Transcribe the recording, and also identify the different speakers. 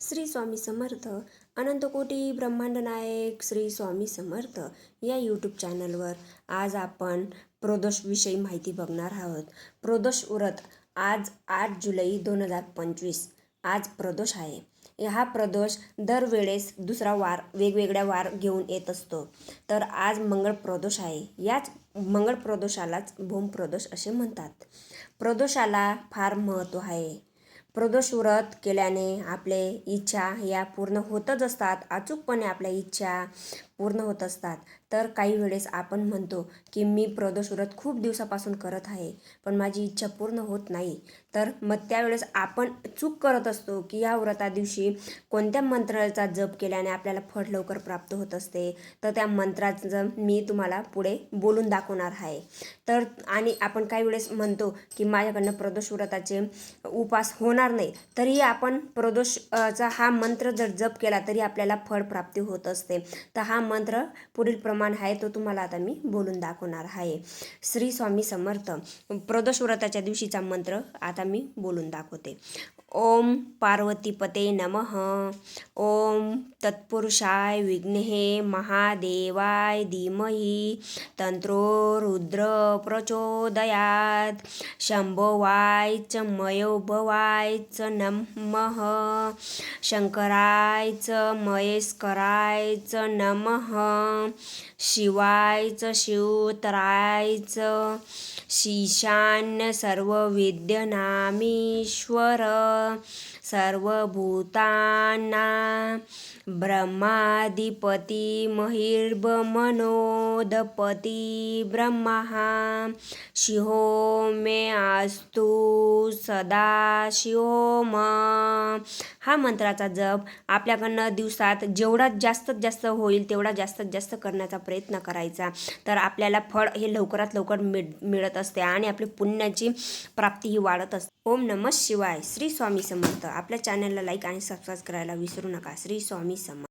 Speaker 1: श्री स्वामी समर्थ अनंतकोटी ब्रह्मांड नायक श्री स्वामी समर्थ या यूट्यूब चॅनलवर आज आपण प्रदोषविषयी माहिती बघणार आहोत. प्रदोष व्रत आज आठ जुलै दोन हजार पंचवीस आज प्रदोष आहे. हा प्रदोष दरवेळेस दुसरा वार वेगवेगळ्या वार घेऊन येत असतो. तर आज मंगळ प्रदोष आहे. याच मंगळ प्रदोषालाच भूम प्रदोष असे म्हणतात. प्रदोषाला फार महत्त्व आहे. प्रदोष व्रत केल्याने आपले इच्छा या पूर्ण होतच असतात. अचूकपणे आपल्या इच्छा पूर्ण होत असतात. तर काही वेळेस आपण म्हणतो की मी प्रदोष व्रत खूप दिवसापासून करत आहे पण माझी इच्छा पूर्ण होत नाही. तर मग त्यावेळेस आपण चूक करत असतो की या व्रता दिवशी कोणत्या मंत्राचा जप केल्याने आपल्याला फळ लवकर प्राप्त होत असते? तर त्या मंत्राचं मी तुम्हाला पुढे बोलून दाखवणार आहे. तर आणि आपण काही वेळेस म्हणतो की माझ्याकडनं प्रदोष व्रताचे उपास होणार नाही तरीही आपण प्रदोष चा हा मंत्र जर जप केला तरी आपल्याला फळ प्राप्ती होत असते. तर हा मंत्र पुढील प्रमाण आहे तो तुम्हाला आता मी बोलून दाखवणार आहे. श्री स्वामी समर्थ प्रदोष व्रताच्या दिवशीचा मंत्र आता मी बोलून दाखवते. ओम पार्वतीपते नमः. ओम तत्पुरुषाय विघ्ने महादेवाय धीमहि. तंत्रो रुद्र प्रचोदयात. शंभोवाय च मयोभवाय च नमः. शंकराय च महेशकराय च नमः. शिवाय च शिवतराय च शीशान्य सर्वविद्यनामीश्वर. सर्वभूताना ब्रह्माधिपती महिर्बमनोदपती ब्रह्मा शिहो मे आस्तु सदा शिवोम हा मंत्राचा जप आपल्याकडनं दिवसात जेवढा जास्तीत जास्त होईल तेवढा जास्तीत जास्त करण्याचा प्रयत्न करायचा. तर आपल्याला फळ हे लवकरात लवकर मिळ मिळत असते आणि आपली पुण्याची प्राप्ती ही वाढत असते. ओम नमः शिवाय. श्री स्वामी समर्थ. आपल्या चॅनलला लाईक आणि सबस्क्राईब करायला विसरू नका. श्री स्वामी समर्थ.